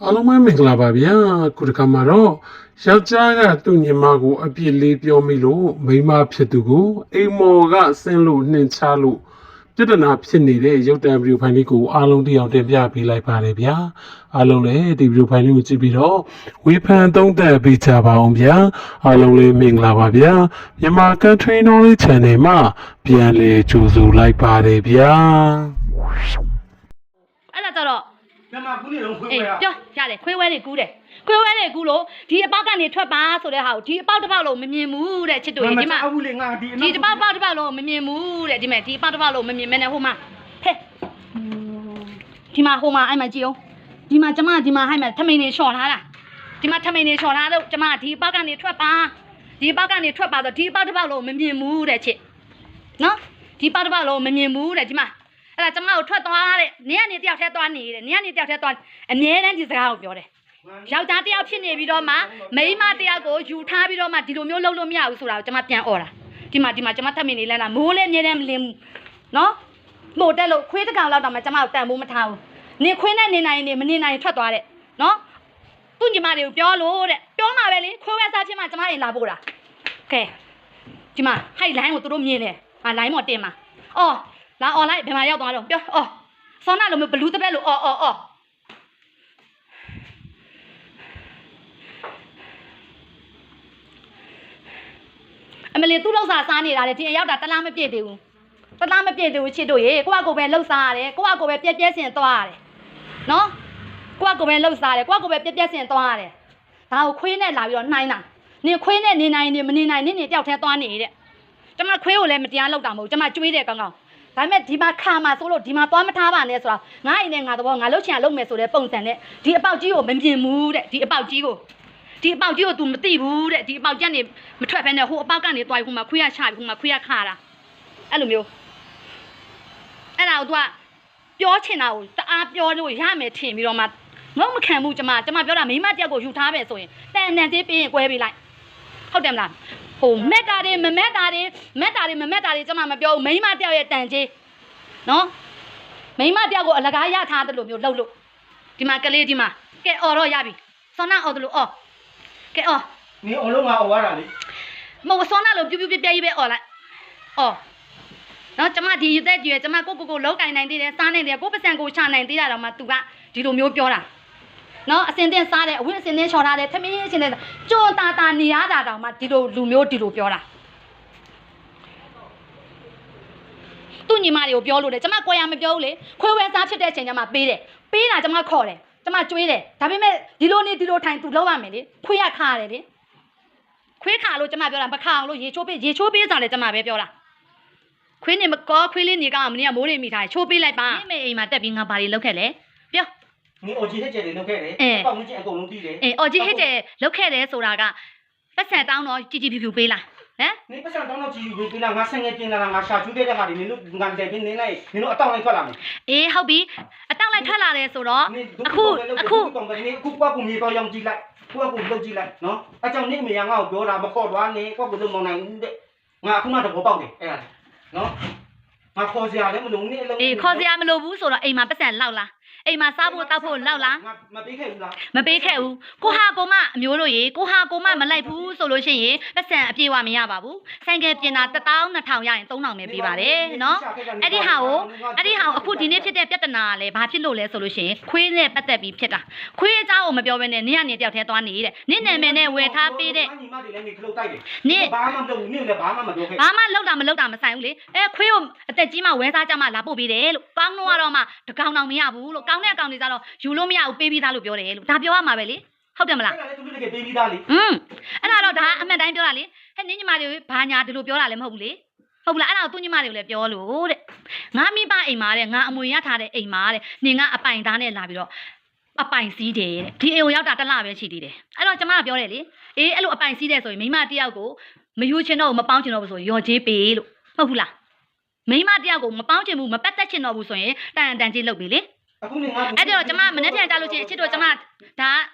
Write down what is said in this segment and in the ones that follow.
အားလုံးပဲမင်္ဂလာပါဗျာခုတစ်ခါမှာတော့ယောက်ျားကသူ့ညီမကို အပြစ်လေးပြောမိလို့မိန်းမဖြစ်သူကိုအိမ်မော်ကဆင်းလို့နှင်ချလို့ပြဿနာဖြစ်နေတဲ့ရုပ်တံဗီဒီယိုဖိုင်လေးကိုအားလုံးတရားတင်ပြပေးလိုက်ပါတယ်ဗျာအားလုံးလည်းဒီဗီဒီယိုဖိုင်လေးကိုကြည့်ပြီးတော့ဝေဖန်သုံးသပ်ပေးကြပါအောင်ဗျာအားလုံးလည်းမင်္ဂလာပါဗျာမြန်မာ Country Knowledge Channel မှာပြန်လည်ကြိုဆိုလိုက်ပါတယ်ဗျာ ညမကူးနေတော့ခွေးအေးဝဲရပြောရတယ်ခွေးဝဲတွေကူးတယ်ခွေးဝဲတွေကူးလို့ဒီအပေါက်ကနေထွက်ပါဆိုတဲ့ဟာကိုဒီအပေါက်တစ်ပေါက်လုံးမမြင်ဘူးတဲ့ချစ်တို့ရေဒီမှာအဘူးလေငါဒီအဒီတစ်ပေါက်ပေါက်တစ်ပေါက်လုံးမမြင်ဘူးတဲ့ဒီမဲ့ဒီအပေါက်တစ်ပေါက်လုံးမမြင်မဲနဲ့ဟိုမှာဟဲ့ဒီမှာဟိုမှာအဲ့မှာကြည့်အောင်ဒီမှာကျမဒီမှာဟိုက်မှာထမိန်နေလျှော်ထားတာဒီမှာထမိန်နေလျှော်ထားလို့ကျမဒီအပေါက်ကနေထွက်ပါဒီအပေါက်ကနေထွက်ပါဆိုဒီအပေါက်တစ်ပေါက်လုံးမမြင်ဘူးတဲ့ချစ်နော်ဒီအပေါက်တစ်ပေါက်လုံးမမြင်ဘူးတဲ့ဒီမှာ အဲ့ဒါကျမကိုထွက်သွားတဲ့နင်းကနေတယောက်ထဲသွားနေတယ်နင်းကနေတယောက်ထဲသွားအမြဲတမ်းဒီစကားကိုပြောတယ်ယောက်ျားတစ်ယောက်ဖြစ်နေပြီးတော့မှမိန်းမတစ်ယောက်ကိုယူထားပြီးတော့မှဒီလိုမျိုးလုပ်လို့မရဘူးဆိုတာကိုကျွန်မပြန်អော်တာဒီမှာဒီမှာကျွန်မထပ်မိနေလဲလားမိုးလည်းအမြဲတမ်းမလင်းဘူးနော်မို့တက်လို့ခွေးတစ်ကောင်လောက်တော့မှကျွန်မကိုတန်ဖို့မထားဘူးနေခွေးနဲ့နေနိုင်နေမနေနိုင်ထွက်သွားတဲ့နော်သူ့ညီမတွေကိုပြောလို့တဲ့ပြောမှာပဲလေခွေးဝဲစားချင်းမှကျွန်မအိမ်လာဖို့တာကဲဒီမှာဟိုက်လိုင်းကိုသူတို့မြင်တယ်ဟာလိုင်းမော်တင်မှာအော် လာអော်လိုက်ဘယ်မှာရောက်သွားတော့ပြောအော်ဆောနာလိုမျိုးဘလူးတပက်လို့အော်အော်အော်အမလီသူ့လောက်စားစားနေတာလေဒီအရောက်တာတလားမပြည့်သေးဘူးတလားမပြည့်သေးဘူးချစ်တို့ရေကိုကကိုပဲလှုပ်စားရတယ်ကိုကကိုပဲပြက်ပြက်စင်သွားရတယ်နော်ကိုကကိုပဲလှုပ်စားတယ်ကိုကကိုပဲပြက်ပြက်စင်သွားရတယ်ဒါကိုခွေးနဲ့လာပြီးတော့နှိုင်းတာနင်ခွေးနဲ့နေနိုင်နေမနေနိုင်နင်နေတယောက်တည်းသွားနေတဲ့ကျမခွေးကိုလည်းမတရားလောက်တာမဟုတ်ကျမကျွေးတယ်ကောင်းကောင်း ဒါပေမဲ့ဒီမှာခါမှာဆိုလို့ဒီမှာသွားမထားပါနဲ့ဆိုတာငါအိမ်နဲ့ငါတော့ငါလှုပ်ချင်လှုပ်မယ်ဆိုတဲ့ပုံစံနဲ့ဒီအပေါက်ကြီးကိုမမြင်ဘူးတဲ့ဒီအပေါက်ကြီးကို ဒီအပေါက်ကြီးကို तू မသိဘူးတဲ့ဒီအပေါက်ကျက်နေမထွက်ဖဲနဲ့ဟိုအပေါက်ကနေတွိုင်းဟိုမှာခွေးရချပြီးဟိုမှာခွေးရခါတာအဲ့လိုမျိုးအဲ့ဒါကို तू ကပြောချင်တာကိုတအားပြောလို့ရမယ်ထင်ပြီးတော့မှငုံမခံဘူးကျမကျမပြောတာမိမတက်ကိုယူထားပဲဆိုရင်တန်တန်သေးပြီးရင်꿰ပေးလိုက်ဟုတ်တယ်မလား ဟိုမက်တာတွေမမက်တာတွေမက်တာတွေမမက်တာတွေကျမမပြောဘူးမိမတက်ရဲ့တန်ကြီးနော်မိမတက်ကိုအလကားရထားတယ်လို့မျိုးလှုပ်လို့ဒီမှာကလေးဒီမှာကဲအော်တော့ရပြီဆောနာအော်တယ်လို့အော်ကဲအော်နေအလုံးငါအဝါတာလေမဟုတ်ဆောနာလို့ပြူပြူပြပြကြီးပဲအော်လိုက်အော်နော်ကျမဒီရသက်ကြီးရကျမကိုကိုကိုလောက်ကင်နိုင်သေးတယ်စားနိုင်တယ်ကိုပစံကိုချနိုင်သေးတာတော့မှ तू ကဒီလိုမျိုးပြောတာ နော်အစင်တင်စားတယ်အဝိအစင်တင်ချော်ထားတယ်ထမင်းရှင်တယ်ကြုံတာတာနေရတာတော့မှဒီလိုလူမျိုးဒီလိုပြောတာသူ့ညီမတွေကိုပြောလို့တယ်ကျမကိုရမပြောဘူးလေခွေးဝဲစားဖြစ်တဲ့အချိန်ကျမပေးတယ်ပေးတာကျမခေါ်တယ်ကျမကျွေးတယ်ဒါပေမဲ့ဒီလိုနေဒီလိုထိုင် तू လောက်ရမယ်လေခွေးရခါရတယ်လေခွေးခါလို့ကျမပြောတာမခါအောင်လို့ရေချိုးပေးရေချိုးပေးစားတယ်ကျမပဲပြောတာခွေးနေမကောခွေးလေးနေကောင်မင်းကမိုးတွေမိထားချိုးပေးလိုက်ပါမိမေအိမ်မှာတက်ပြီးငါဘာတွေလုပ်ခဲ့လဲပြော နေအော်ဂျီဟက်ကျယ်တွေလုပ်ခဲ့တယ်အဲပေါက်ဝင်ကျအကုန်လုံးတီးတယ်အေးအော်ကြီးဟစ်တယ်လုပ်ခဲ့တယ်ဆိုတာကပတ်စံတောင်းတော့ជីជីဖြူဖြူပေးလားဟမ်နေပတ်စံတောင်းတော့ကြည့်ယူပြီးလာငါဆငယ်တင်လာငါရှာချူးတဲ့ကမှနေလို့ငါတယ်ပြင်းနေလိုက်နေလို့အတောင်းလိုက်ထွက်လာမယ်အေးဟုတ်ပြီအတောက်လိုက်ထွက်လာတယ်ဆိုတော့နေအခုအခုကောင်ကနေအခုကွာကူမြေတော့ရောင်ကြည့်လိုက်ကွာကူလုပ်ကြည့်လိုက်နော်အကြောင်းနေအမေကငါ့ကိုပြောတာမခေါ်တော့နေကွာကူလုံးမနိုင်ဘူးတဲ့ငါအခုမှတော့ပေါက်တယ်အဲ့ဒါနော်ငါခေါ်စရာလည်းမလုံးနေအလုံးအေးခေါ်စရာမလိုဘူးဆိုတော့အိမ်မှာပတ်စံလောက်လား အိမ်မှာစားဖို့တောက်ဖို့လောက်လားငါမပေးခဲ့ဘူးလားမပေးခဲ့ဘူးကိုဟာကိုမအမျိုးတို့ရေကိုဟာကိုမမလိုက်ဘူးဆိုလို့ရှိရင်ပတ်စံအပြေဝမရပါဘူးဆိုင်ကယ်ပြင်တာ12000ရရင်3000ပဲပေးပါတယ်နော်အဲ့ဒီဟာကိုအဲ့ဒီဟာကိုအခုဒီနေ့ဖြစ်တဲ့ပြဿနာကလည်းဘာဖြစ်လို့လဲဆိုလို့ရှိရင်ခွေးနဲ့ပတ်သက်ပြီးဖြစ်တာခွေးအကြောင်းကိုမပြောဘဲနဲ့နင်းကနေတယောက်တည်းသွားနေတဲ့နင်းနာမည်နဲ့ဝယ်ထားပေးတဲ့ညီမတွေလည်းနေခလုတ်တိုက်တယ်နင့်ဘာမှမလုပ်ဘူးနင့်လည်းဘာမှမပြောခဲ့ဘာမှလောက်တာမလောက်တာမဆိုင်ဘူးလေအဲခွေးကိုအသက်ကြီးမှဝဲစားကြမှလာပို့ပေးတယ်လို့ကောင်းတော့ကတော့မှတကောင်တောင်မရဘူးလို့ကောင်းတဲ့အကောင်တွေကြတော့ယူလို့မရဘူးပေးပြီးသားလို့ပြောတယ်လို့ဒါပြောရမှာပဲလေဟုတ်တယ်မလားအဲ့ဒါလည်းသူတို့တကယ်ပေးပြီးသားလေอืมအဲ့ဒါတော့ဒါအမှန်တိုင်းပြောတာလေဟဲ့နင်းညီမတွေဘာညာဒီလိုပြောတာလည်းမဟုတ်ဘူးလေဟုတ်ဘူးလားအဲ့ဒါကိုသူ့ညီမတွေကိုလည်းပြောလို့တဲ့ငါမိဘအိမ်မှာတဲ့ငါအမွေရထားတဲ့အိမ်မှာတဲ့နင်ကအပိုင်သားနဲ့လာပြီးတော့အပိုင်စည်းတယ်တဲ့ဒီအိမ်ကိုရောက်တာတစ်လပဲရှိသေးတယ်အဲ့တော့ကျမကပြောတယ်လေအေးအဲ့လိုအပိုင်စည်းတယ်ဆိုရင်မိမတစ်ယောက်ကိုမယူချင်တော့ဘူးမပေါင်းချင်တော့ဘူးဆိုရင်ရော်ကြေးပေးလို့ဟုတ်ဘူးလားမိမတစ်ယောက်ကိုမပေါင်းချင်ဘူးမပတ်သက်ချင်တော့ဘူးဆိုရင်တန်တန်ကြီးလုပ်ပြီလေ အခုနေငါအဲ့တော့ကျမမနေ့ပြန်ကြလို့ချင်းအချစ်တို့ကျမဒါ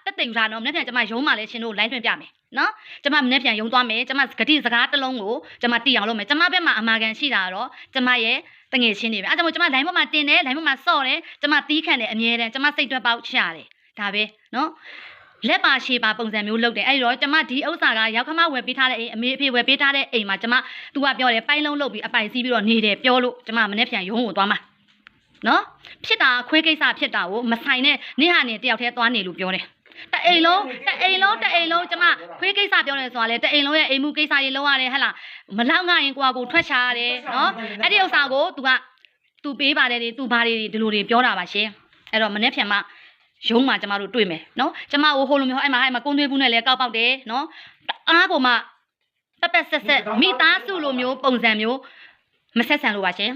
တက်တိမ်ထားတော့မနေ့ပြန်ကျမရုံးမှလည်းရှင်တို့ line ထွင်ပြမယ်နော်ကျမမနေ့ပြန်ရုံးသွားမယ်ကျမဂတိစကားတစ်လုံးကိုကျမတီးအောင်လုပ်မယ်ကျမဘက်မှာအမာကန်ရှိတာတော့ကျမရဲ့တငယ်ချင်းတွေပဲအဲ့ဒါကြောင့်ကျမ line ပေါ်မှာတင်တယ် line ပေါ်မှာစော့တယ်ကျမတီးခံတယ်အမြဲတမ်းကျမစိတ်တွက်ပေါက်ချရတယ်ဒါပဲနော်လက်ပါရှေပါပုံစံမျိုးလုပ်တယ်အဲ့ဒီတော့ကျမဒီဥစ္စာကရောက်ခမဝယ်ပေးထားတဲ့အိမ်အမေအဖေဝယ်ပေးထားတဲ့အိမ်မှာကျမသူကပြောတယ်ပိုင်းလုံးလုပ်ပြီးအပိုင်စီးပြီးတော့နေတယ်ပြောလို့ကျမမနေ့ပြန်ရုံးကိုသွားမှာ နော်ဖြစ်တာခွေးကိစ္စဖြစ်တာကိုမဆိုင်နဲ့နေ့ဟာနေတယောက်တည်းသွားနေလို့ပြောတယ်တအိမ်လုံးတအိမ်လုံးတအိမ်လုံးကျမခွေးကိစ္စပြောတယ်ဆိုတာလေတအိမ်လုံးရဲ့အိမ်မှုကိစ္စတွေလုံးရတယ်ဟဟလားမလောက်ငါရင်ကိုကကိုထွက်ချရတယ်နော်အဲ့ဒီဥစ္စာကို तू က तू ပေးပါတယ်ဒီ तू ဘာတွေဒီလိုတွေပြောတာပါရှင်အဲ့တော့မနေ့ပြန်မှရုံးမှာကျမတို့တွေ့မယ်နော်ကျမကိုဟိုလိုမျိုးအဲ့မှာအဲ့မှာကုန်းသွေးဘူးနဲ့လည်းကောက်ပေါက်တယ်နော်တအားပေါ်မှာပက်ပက်ဆက်ဆက်မိသားစုလိုမျိုးပုံစံမျိုးမဆက်ဆံလို့ပါရှင်